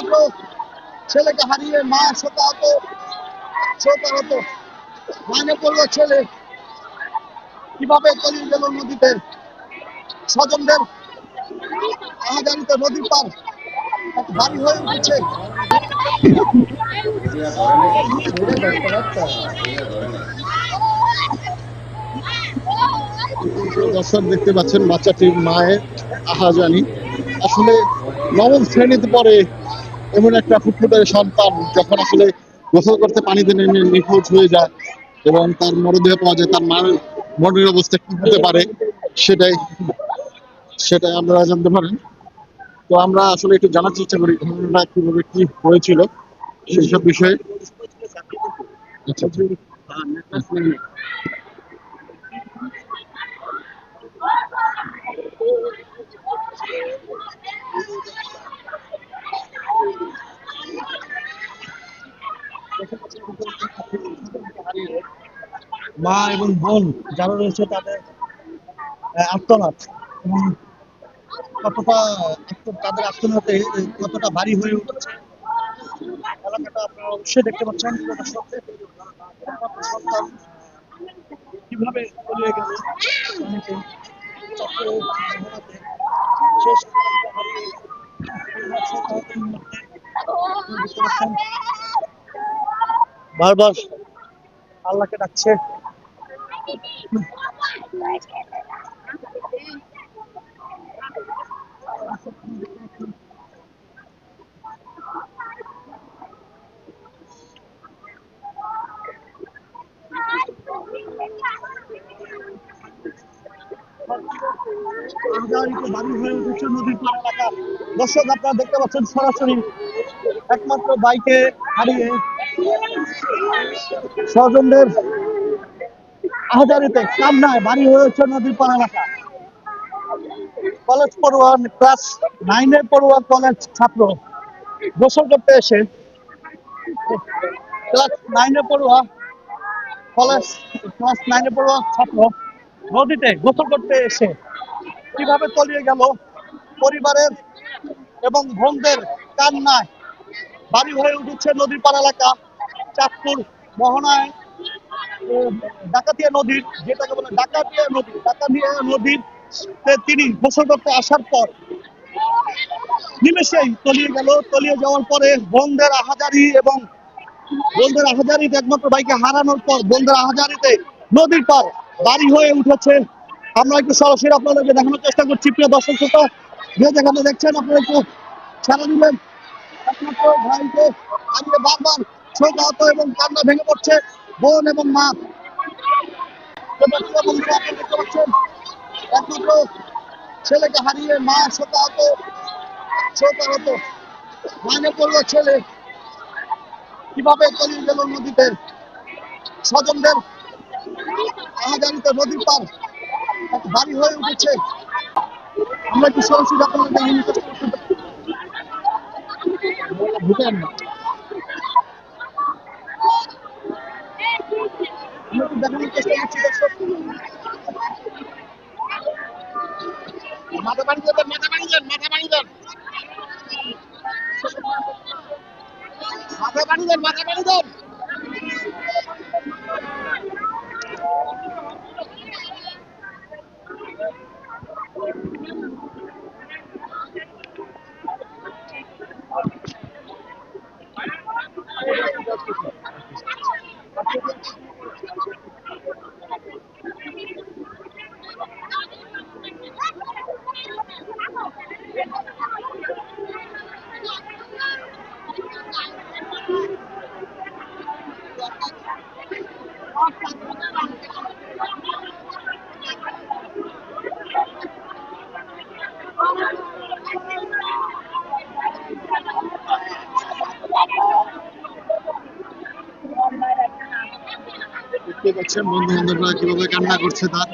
একমাত্র ছেলেকে হারিয়ে মা শোকাহত শোকাহত মানে পড়ল ছেলে কীভাবে তলিয়ে গেল নদীতে? স্বজনদের আহাজারিতে নদীর পার বাড়ি হয়ে উঠেছে। দর্শক, দেখতে পাচ্ছেন বাচ্চাটির মায়ের আহাজানি। আসলে নবম শ্রেণীতে পড়ে এমন একটা ফুটফুটের সন্তান যখন আসলে গোসল করতে পানিতে নেমে নিখোঁজ হয়ে যায় এবং তার মরদেহ পাওয়া যায়, তার মায়ের মনের অবস্থা কি হতে পারে সেটাই সেটাই আপনারা জানতে পারেন। তো আমরা আসলে একটু জানার চেষ্টা করি, ঘটনাটা কীভাবে কি হয়েছিল সেই সব বিষয়ে। আচ্ছা। মা এবং বোন যারা রয়েছে তাদের আর্তনাদ এবং কতটা তাদের আত্মনাতে কতটা ভারী হয়ে উঠেছে এলাকাটা আপনারা অবশ্যই দেখতে পাচ্ছেন। কীভাবে গেল শেষ হারিয়ে পরিবার সহ তাদের মধ্যে আপনারা দেখতে পাচ্ছেন বারবার। আল্লাহকে ডাকছে। হয়ে দর্শক আপনারা দেখতে পাচ্ছেন সরাসরি একমাত্র বাইকে হারিয়ে স্বজনদের আহাজারিতে কামনায় বাড়ি হয়েছে নদীর পার এলাকা। কলেজ পড়ুয়া ক্লাস নাইনের পড়ুয়া কলেজ ছাত্র গোসল করতে এসে ক্লাস নাইনে পড়ুয়া কলেজ ক্লাস নাইনে পড়ুয়া ছাত্র নদীতে গোসল করতে এসে কীভাবে তলিয়ে গেল পরিবারের এবং বোনদের কান্নায় বাড়ি হয়ে উঠেছে নদীর পার এলাকা, চাঁদপুর, মোহনায়। ডাকাতিয়া নদীর যেটাকে বলে ডাকাতিয়া নদী, ডাকাতিয়া নদীর তিনি গোসল করতে আসার পর নিমেষেই তলিয়ে গেল। তলিয়ে যাওয়ার পরে বোনদের আহাজারি এবং বোনদের আহাজারিতে একমাত্র বাইকে হারানোর পর বোনদের আহাজারিতে নদীর পার বাড়ি হয়ে উঠেছে। আমরা একটু সরাসরি আপনাদেরকে দেখানোর চেষ্টা করছি। প্রিয় দর্শক, শ্রোতা যে যেখানে দেখছেন, আপনারা একটু সারা দিবেন। এবং কান্না ভেঙে পড়ছে, বোন এবং মা। ছেলেকে হারিয়ে মা পড়ল ছেলে কীভাবে তলিয়ে গেল নদীতে স্বজনদের নদীর পার বাড়ি হয়ে উঠেছে, আমরা একটু সরাসরি আপনাদের দেখানোর চেষ্টা করছি। ভুটান না আমরা একটু দেখানোর চেষ্টা করছি দর্শক 何ですか? দেখতে পাচ্ছেন বন্ধু বান্ধবরা কীভাবে কান্না করছে তার।